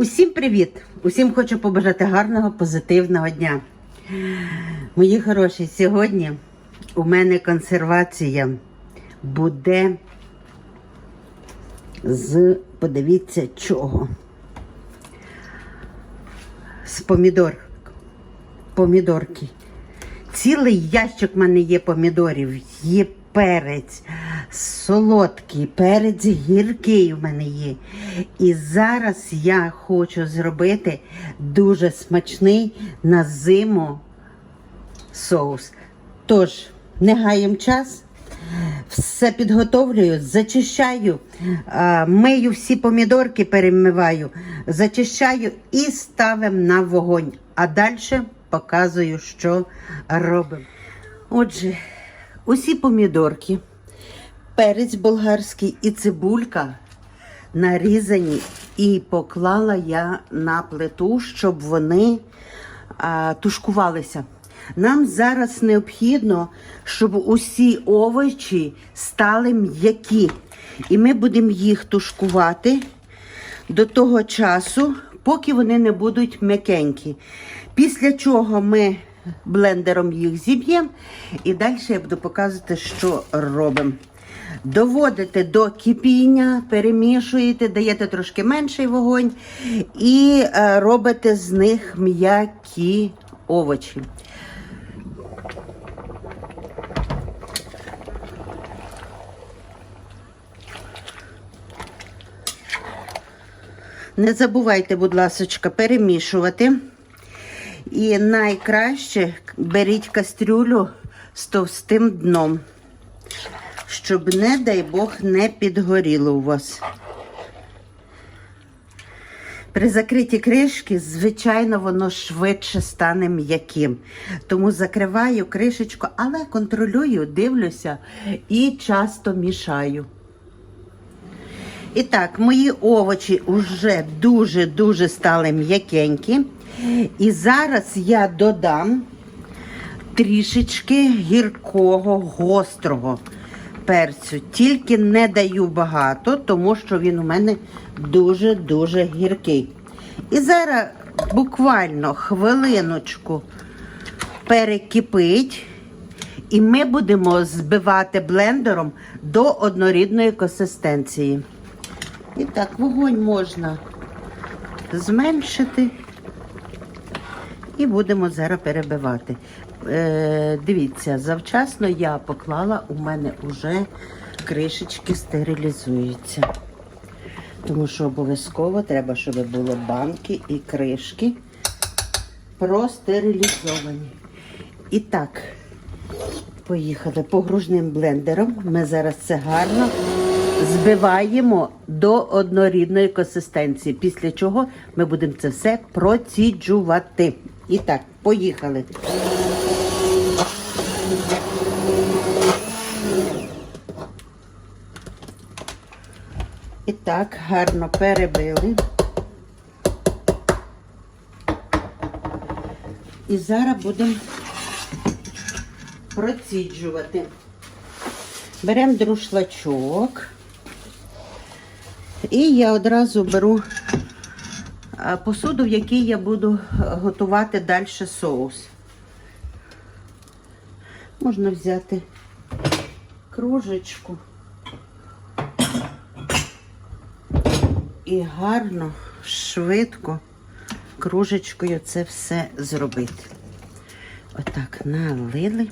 Усім привіт! Усім хочу побажати гарного, позитивного дня. Мої хороші, сьогодні у мене консервація буде з, подивіться, чого. З помідор. Помідорки. Цілий ящик в мене є помідорів, є перець солодкий, перець гіркий в мене є. І зараз я хочу зробити дуже смачний на зиму соус. Тож, не гаємо час. Все підготовлюю, зачищаю, мию всі помідорки, перемиваю, зачищаю і ставимо на вогонь. А далі показую, що робимо. Отже, усі помідорки, перець болгарський і цибулька нарізані і поклала я на плиту, щоб вони а, тушкувалися. Нам зараз необхідно, щоб усі овочі стали м'які. І ми будемо їх тушкувати до того часу, поки вони не будуть м'якенькі. Після чого ми блендером їх зіб'ємо, і далі я буду показувати, що робимо. Доводите до кипіння, перемішуєте, даєте трошки менший вогонь і е, робите з них м'які овочі. Не забувайте, будь ласочка, перемішувати. І найкраще беріть кастрюлю з товстим дном, щоб, не дай Бог, не підгоріло у вас. При закритій кришки, звичайно, воно швидше стане м'яким. Тому закриваю кришечку, але контролюю, дивлюся і часто мішаю. І так, мої овочі вже дуже-дуже стали м'якенькі. І зараз я додам трішечки гіркого, гострого перцю. Тільки не даю багато, тому що він у мене дуже-дуже гіркий. І зараз буквально хвилиночку перекипить. І ми будемо збивати блендером до однорідної консистенції. І так, вогонь можна зменшити. І будемо зараз перебивати. Е, дивіться, завчасно я поклала, у мене вже кришечки стерилізуються. Тому що обов'язково треба, щоб були банки і кришки простерилізовані. І так, поїхали погружним блендером. Ми зараз це гарно збиваємо до однорідної консистенції, після чого ми будемо це все проціджувати. І так, поїхали. І так, гарно перебили. І зараз будемо проціджувати. Беремо друшлачок. І я одразу беру посуду, в якій я буду е, готувати далі соус. Можна взяти кружечку і гарно, швидко кружечкою це все зробити. Отак налили.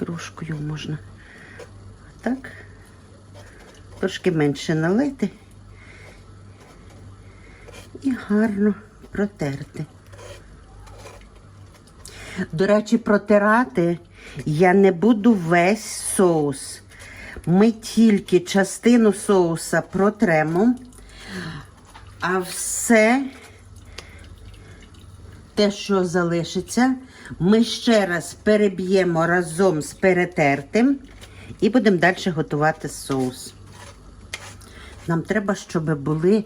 Кружкою можна так, трошки менше налити і гарно протерти. До речі, протирати я не буду весь соус. Ми тільки частину соуса протремо, а все те, що залишиться, ми ще раз переб'ємо разом з перетертим і будемо далі готувати соус. Нам треба, щоб були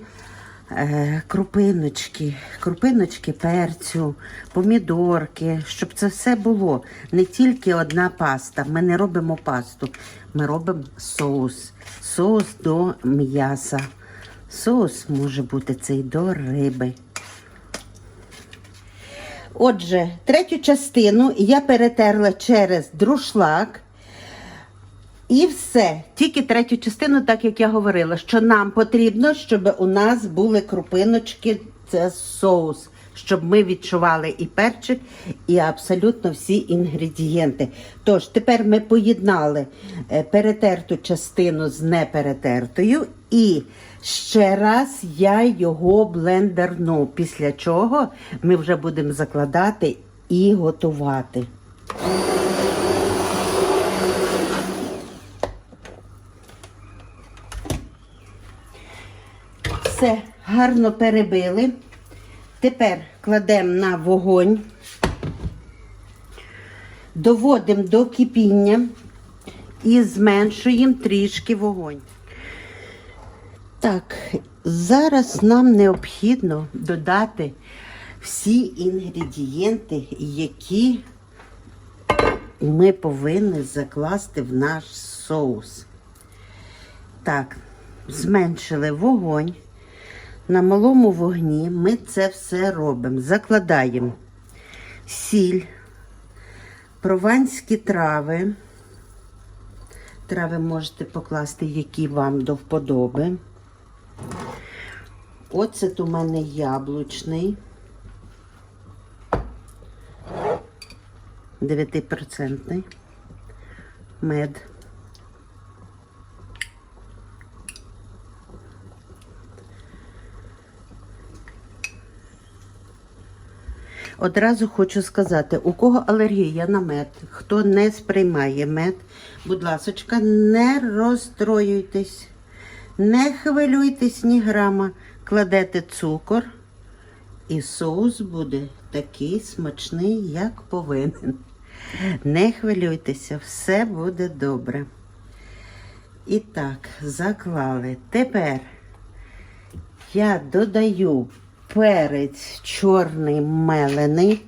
е, крупиночки, крупиночки перцю, помідорки, щоб це все було. Не тільки одна паста. Ми не робимо пасту, ми робимо соус. Соус до м'яса. Соус може бути цей до риби. Отже, третю частину я перетерла через друшлак. І все. Тільки третю частину, так як я говорила, що нам потрібно, щоб у нас були крупиночки, це соус, щоб ми відчували і перчик, і абсолютно всі інгредієнти. Тож, тепер ми поєднали е, перетерту частину з неперетертою, і ще раз я його блендерну. Після чого ми вже будемо закладати і готувати. Все гарно перебили. Тепер кладемо на вогонь, доводимо до кипіння і зменшуємо трішки вогонь. Так, зараз нам необхідно додати всі інгредієнти, які ми повинні закласти в наш соус. Так, зменшили вогонь. На малому вогні ми це все робимо. Закладаємо сіль, прованські трави. Трави можете покласти, які вам до вподоби. Оцет у мене яблучний. 9% мед. Одразу хочу сказати, у кого алергія на мед, хто не сприймає мед, будь ласочка, не розстроюйтесь, не хвилюйтесь ні грама, кладете цукор, і соус буде такий смачний, як повинен. Не хвилюйтеся, все буде добре. І так, заклали. Тепер я додаю перець чорний мелений.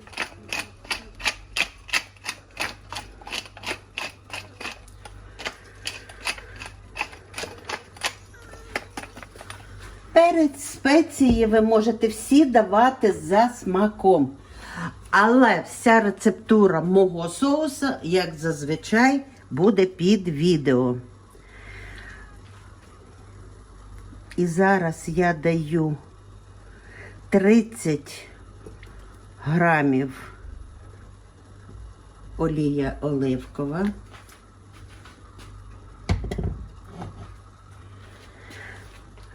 Перець спеції ви можете всі давати за смаком. Але вся рецептура мого соуса, як зазвичай, буде під відео. І зараз я даю 30 грамів олія оливкова.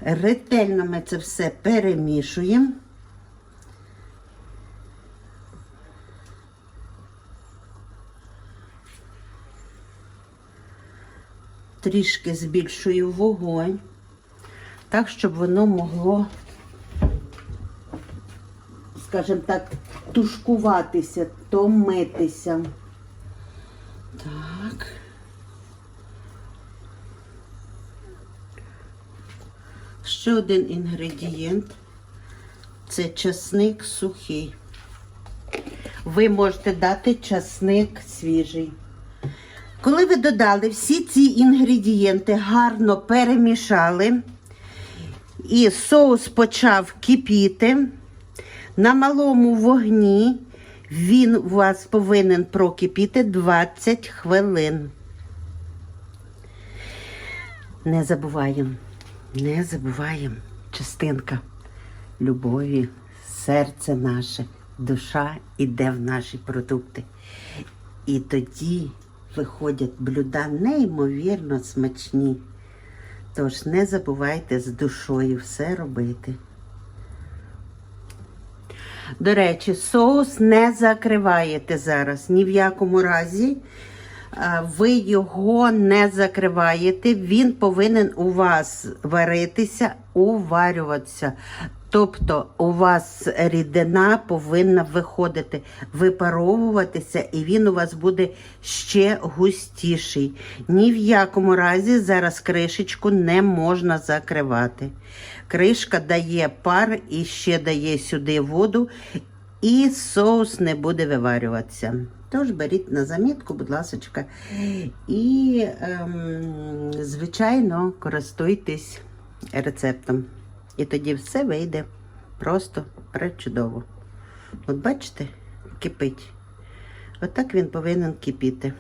Ретельно ми це все перемішуємо. Трішки збільшую вогонь, так, щоб воно могло скажімо так, тушкуватися, томитися. Так. Ще один інгредієнт це часник сухий. Ви можете дати часник свіжий. Коли ви додали всі ці інгредієнти, гарно перемішали, і соус почав кипіти, на малому вогні він у вас повинен прокипіти 20 хвилин. Не забуваємо, не забуваємо частинка любові, серце наше, душа іде в наші продукти. І тоді виходять блюда неймовірно смачні. Тож не забувайте з душою все робити. До речі, соус не закриваєте зараз ні в якому разі. Ви його не закриваєте, він повинен у вас варитися, уварюватися. Тобто у вас рідина повинна виходити, випаровуватися, і він у вас буде ще густіший. Ні в якому разі зараз кришечку не можна закривати. Кришка дає пар і ще дає сюди воду, і соус не буде виварюватися. Тож беріть на замітку, будь ласка, і, ем, звичайно, користуйтесь рецептом. І тоді все вийде просто пречудово. От бачите, кипить. Отак він повинен кипіти.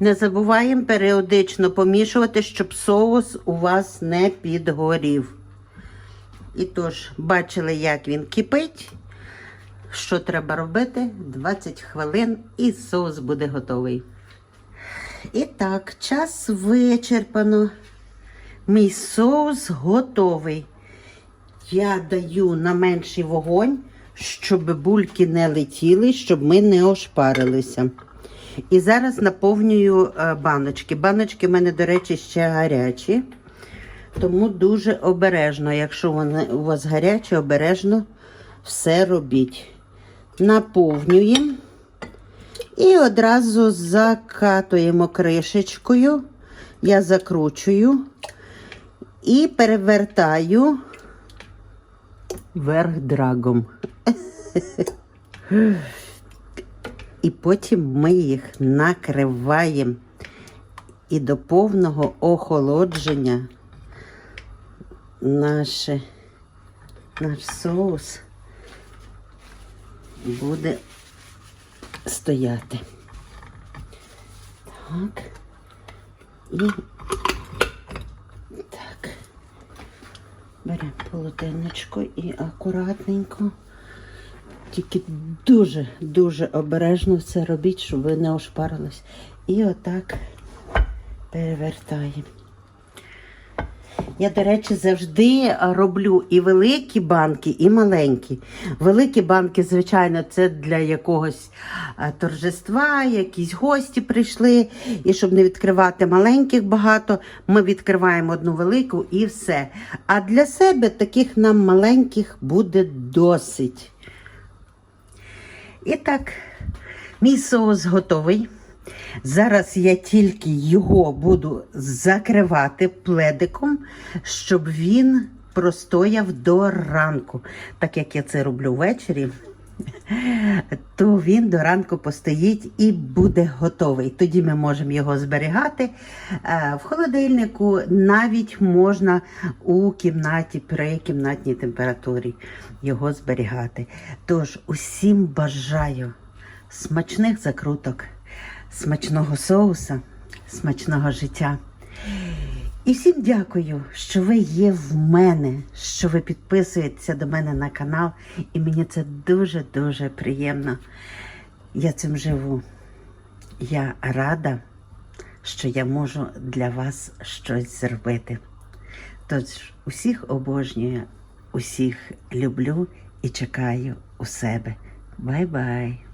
Не забуваємо періодично помішувати, щоб соус у вас не підгорів. І тож, бачили, як він кипить. Що треба робити? 20 хвилин і соус буде готовий. І так, час вичерпано. Мій соус готовий. Я даю на менший вогонь, щоб бульки не летіли, щоб ми не ошпарилися. І зараз наповнюю е, баночки. Баночки в мене, до речі, ще гарячі. Тому дуже обережно, якщо вони у вас гарячі, обережно все робіть. Наповнюємо і одразу закатуємо кришечкою. Я закручую і перевертаю вверх драгом. І потім ми їх накриваємо. І до повного охолодження наше, наш соус буде стояти. Так. І так. Беремо полотенечко і акуратненько. Тільки дуже-дуже обережно все робіть, щоб ви не ошпарились. І отак перевертаємо. Я, до речі, завжди роблю і великі банки, і маленькі. Великі банки, звичайно, це для якогось торжества, якісь гості прийшли. І щоб не відкривати маленьких багато, ми відкриваємо одну велику і все. А для себе таких нам маленьких буде досить. І так, мій соус готовий. Зараз я тільки його буду закривати пледиком, щоб він простояв до ранку. Так як я це роблю ввечері, то він до ранку постоїть і буде готовий. Тоді ми можемо його зберігати Е, в холодильнику, навіть можна у кімнаті при кімнатній температурі його зберігати. Тож усім бажаю смачних закруток смачного соуса, смачного життя. І всім дякую, що ви є в мене, що ви підписуєтеся до мене на канал, і мені це дуже-дуже приємно. Я цим живу. Я рада, що я можу для вас щось зробити. Тож, усіх обожнюю, усіх люблю і чекаю у себе. Бай-бай!